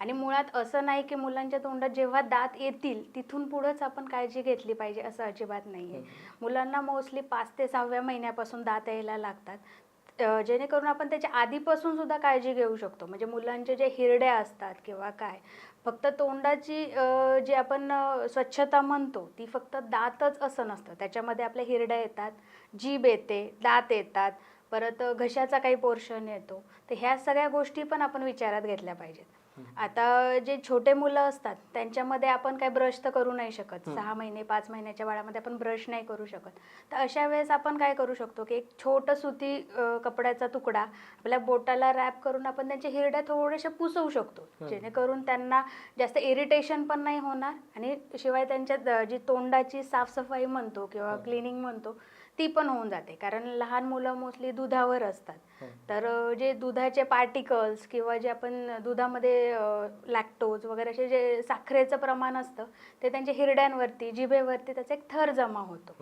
आणि मुळात असं नाही की मुलांच्या तोंडात जेव्हा दात येतील तिथून पुढंच आपण काळजी घेतली पाहिजे असं अजिबात नाही आहे मुलांना मोस्टली पाच ते सहाव्या महिन्यापासून दात यायला लागतात. जेणेकरून आपण त्याच्या आधीपासून सुद्धा काळजी घेऊ शकतो. म्हणजे मुलांचे जे हिरड्या असतात किंवा काय फक्त तोंडाची जी आपण स्वच्छता म्हणतो ती फक्त दातच असं नसतं. त्याच्यामध्ये आपल्या हिरड्या येतात जीभ येते दात येतात परत घशाचा काही पोर्शन येतो. तर ह्या सगळ्या गोष्टी पण आपण विचारात घेतल्या पाहिजेत. आता जे छोटे मुलं असतात त्यांच्यामध्ये आपण काय ब्रश तर करू नाही शकत. सहा महिने पाच महिन्याच्या बाळामध्ये आपण ब्रश नाही करू शकत. तर अशा वेळेस आपण काय करू शकतो की एक छोटं सुती कपड्याचा तुकडा आपल्या बोटाला रॅप करून आपण त्यांच्या हिरड्या थोड्याशा पुसवू शकतो. जेणेकरून त्यांना जास्त इरिटेशन पण नाही होणार आणि शिवाय त्यांच्या जी तोंडाची साफसफाई म्हणतो किंवा क्लिनिंग म्हणतो ती पण होऊन जाते. कारण लहान मुलं मोस्टली दुधावर असतात. तर अ, जे दुधाचे पार्टिकल्स किंवा जे आपण दुधामध्ये लॅक्टोज वगैरे असे जे साखरेचं प्रमाण असतं ते त्यांच्या हिरड्यांवरती जिभेवरती त्याचा एक थर जमा होतो.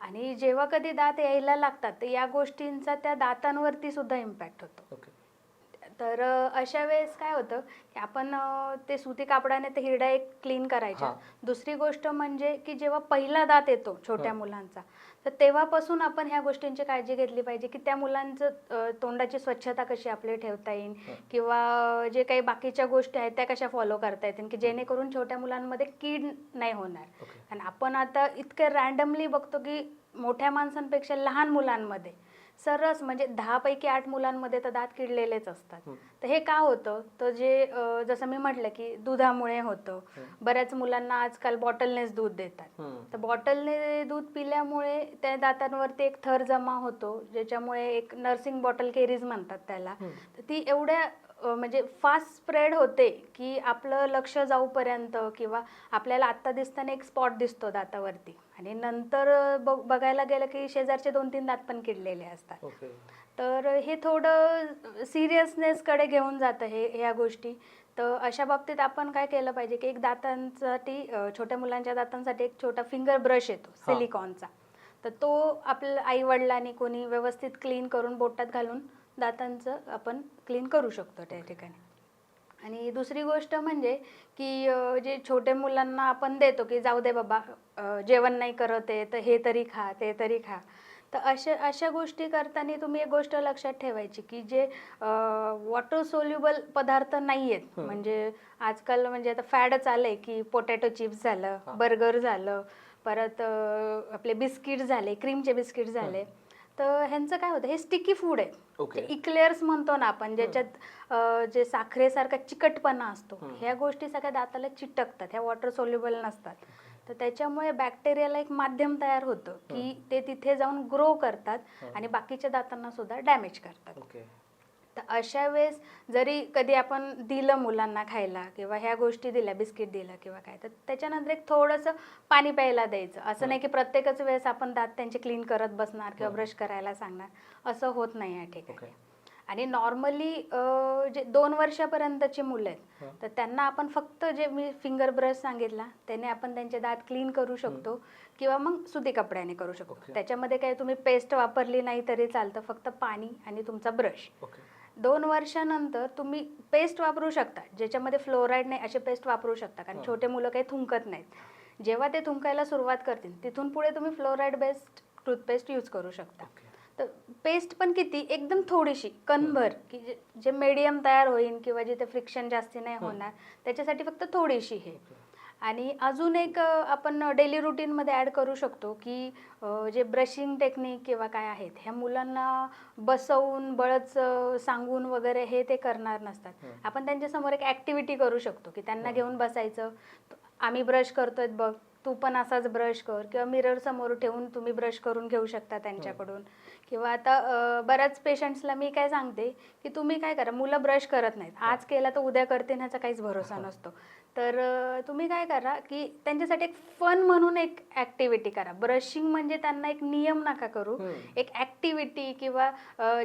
आणि जेव्हा कधी दात यायला लागतात तर या गोष्टींचा त्या दातांवरती सुद्धा इम्पॅक्ट होतो. तर अशा वेळेस काय होतं की आपण ते सुती कापडाने ते हिरड्या एक क्लीन करायच्या. दुसरी गोष्ट म्हणजे की जेव्हा पहिला दात येतो छोट्या मुलांचा तर तेव्हापासून आपण ह्या गोष्टींची काळजी घेतली पाहिजे की त्या मुलांचं तोंडाची स्वच्छता कशी आपली ठेवता येईल किंवा जे काही बाकीच्या गोष्टी आहेत त्या कशा फॉलो करता येतील की जेणेकरून छोट्या मुलांमध्ये कीड नाही होणार. आणि आपण आता इतकं रॅन्डमली बघतो की मोठ्या माणसांपेक्षा लहान मुलांमध्ये सरस म्हणजे दहा पैकी आठ मुलांमध्ये तर दात किडलेलेच असतात. तर हे का होतं? तर जे जसं मी म्हटलं की दुधामुळे होतं. बऱ्याच मुलांना आजकाल बॉटलनेच दूध देतात. तर बॉटलने दूध पिल्यामुळे त्या दातांवरती एक थर जमा होतो ज्याच्यामुळे एक नर्सिंग बॉटल केरीज म्हणतात त्याला. तर ती एवढ्या म्हणजे फास्ट स्प्रेड होते की आपलं लक्ष जाऊपर्यंत किंवा आपल्याला आत्ता दिसताना एक स्पॉट दिसतो दातावरती. आणि नंतर बघायला गेलं की शेजारचे दोन तीन दात पण किडलेले असतात. ओके. तर हे थोडं सिरियसनेसकडे घेऊन जातं हे ह्या गोष्टी. तर अशा बाबतीत आपण काय केलं पाहिजे की एक दातांसाठी अ, छोट्या मुलांच्या दातांसाठी एक छोटा फिंगर ब्रश येतो हा. सिलिकॉनचा. तर तो आपल्या आई वडिलांनी कोणी व्यवस्थित क्लीन करून बोटात घालून दातांचं आपण क्लीन करू शकतो त्या ठिकाणी. आणि दुसरी गोष्ट म्हणजे की जे छोटे मुलांना आपण देतो की जाऊ दे बाबा जेवण नाही करत आहे तर हे तरी खा ते तरी खा. तर अशा अशा गोष्टी करताना तुम्ही एक गोष्ट लक्षात ठेवायची की जे वॉटर सोल्युबल पदार्थ नाही आहेत म्हणजे आजकाल म्हणजे आता फॅडच आलंय की पोटॅटो चिप्स झालं बर्गर झालं परत आपले बिस्किट झाले क्रीमचे बिस्किट झाले. तर ह्यांचं काय होतं हे स्टिकी फूड आहे. ओके. इक्लेअर्स म्हणतो ना आपण ज्याच्यात अ, जे साखरेसारखा चिकटपणा असतो ह्या गोष्टी सगळ्या दाताला चिटकतात ह्या वॉटर सोल्युबल नसतात. तर त्याच्यामुळे बॅक्टेरियाला एक माध्यम तयार होतं की ते तिथे जाऊन ग्रो करतात आणि बाकीच्या दातांना सुद्धा डॅमेज करतात. ओके तर अशा वेळेस जरी कधी आपण दिलं मुलांना खायला किंवा ह्या गोष्टी दिल्या बिस्किट दिलं किंवा काय तर त्याच्यानंतर एक थोडंसं पाणी प्यायला द्यायचं. असं नाही की प्रत्येकच वेळेस आपण दात त्यांचे क्लीन करत बसणार किंवा ब्रश करायला सांगणार. असं होत नाही या ठिकाणी. आणि नॉर्मली जे दोन वर्षापर्यंतची मुलं आहेत तर त्यांना आपण फक्त जे मी फिंगर ब्रश सांगितला त्याने आपण त्यांचे दात क्लीन करू शकतो किंवा मग सुती कपड्याने करू शकतो. त्याच्यामध्ये काही तुम्ही पेस्ट वापरली नाही तरी चालतं फक्त पाणी आणि तुमचा ब्रश ओके. दोन वर्षानंतर तुम्ही पेस्ट वापरू शकता. ज्याच्यामध्ये फ्लोराईड नाही असे पेस्ट वापरू शकता. कारण छोटे मुलं काही थुंकत नाहीत. जेव्हा ते थुंकायला सुरुवात करतील तिथून पुढे तुम्ही फ्लोराईड बेस्ड टूथपेस्ट यूज करू शकता. तर पेस्ट पण किती? एकदम थोडीशी कणभर की जे जे मीडियम तयार होईल किंवा जिथे फ्रिक्शन जास्ती नाही होणार त्याच्यासाठी फक्त थोडीशी हे. आणि अजून एक आपण डेली रुटीनमध्ये ॲड करू शकतो की जे ब्रशिंग टेक्निक किंवा काय आहेत ह्या मुलांना बसवून बळच सांगून वगैरे हे ते करणार नसतात. आपण त्यांच्यासमोर एक ॲक्टिव्हिटी करू शकतो की त्यांना घेऊन बसायचं. आम्ही ब्रश करतोय बघ. तू पण असाच ब्रश कर किंवा मिरर समोर ठेवून तुम्ही ब्रश करून घेऊ शकता त्यांच्याकडून. किंवा आता बऱ्याच पेशंट्सला मी काय सांगते की तुम्ही काय करा मुलं ब्रश करत नाहीत. आज केला तर उद्या करते ह्याचा काहीच भरोसा नसतो. तर तुम्ही काय करा की त्यांच्यासाठी एक फन म्हणून एक ॲक्टिव्हिटी करा. ब्रशिंग म्हणजे त्यांना एक नियम नका करू. एक ॲक्टिव्हिटी किंवा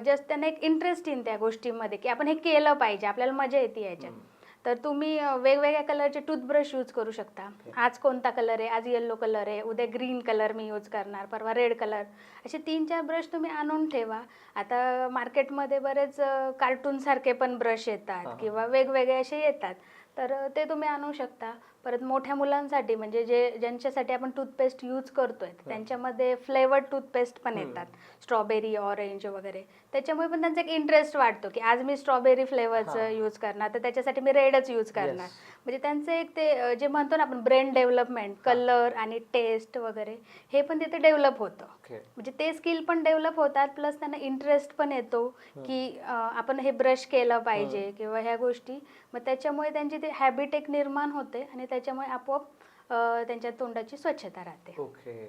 जस्ट त्यांना एक इंटरेस्ट येईन त्या गोष्टीमध्ये की आपण हे केलं पाहिजे आपल्याला मजा येते याच्यात. तर तुम्ही वेगवेगळ्या कलरचे टूथब्रश यूज करू शकता. आज कोणता कलर आहे? आज येल्लो कलर आहे. उद्या ग्रीन कलर मी यूज करणार. परवा रेड कलर. असे तीन चार ब्रश तुम्ही आणून ठेवा. आता मार्केटमध्ये बरेच कार्टून सारखे पण ब्रश येतात किंवा वेगवेगळे असे येतात. तर ते तुम्ही आणू शकता. परत मोठ्या मुलांसाठी म्हणजे जे ज्यांच्यासाठी आपण टूथपेस्ट यूज करतोय त्यांच्यामध्ये फ्लेवर्ड टूथपेस्ट पण येतात. स्ट्रॉबेरी ऑरेंज वगैरे. त्याच्यामुळे पण त्यांचा एक इंटरेस्ट वाटतो की आज मी स्ट्रॉबेरी फ्लेवरचं. यूज करणार तर त्याच्यासाठी मी रेडच यूज करणार. म्हणजे त्यांचं एक ते जे म्हणतो ना आपण ब्रेन डेव्हलपमेंट कलर आणि टेस्ट वगैरे हे पण तिथे डेव्हलप होतं. म्हणजे ते स्किल पण डेव्हलप होतात प्लस त्यांना इंटरेस्ट पण येतो की आपण हे ब्रश केलं पाहिजे किंवा ह्या गोष्टी. मग त्याच्यामुळे त्यांची ती हॅबिट एक निर्माण होते आणि त्याच्यामुळे आपोआप त्यांच्या तोंडाची स्वच्छता राहते. ओके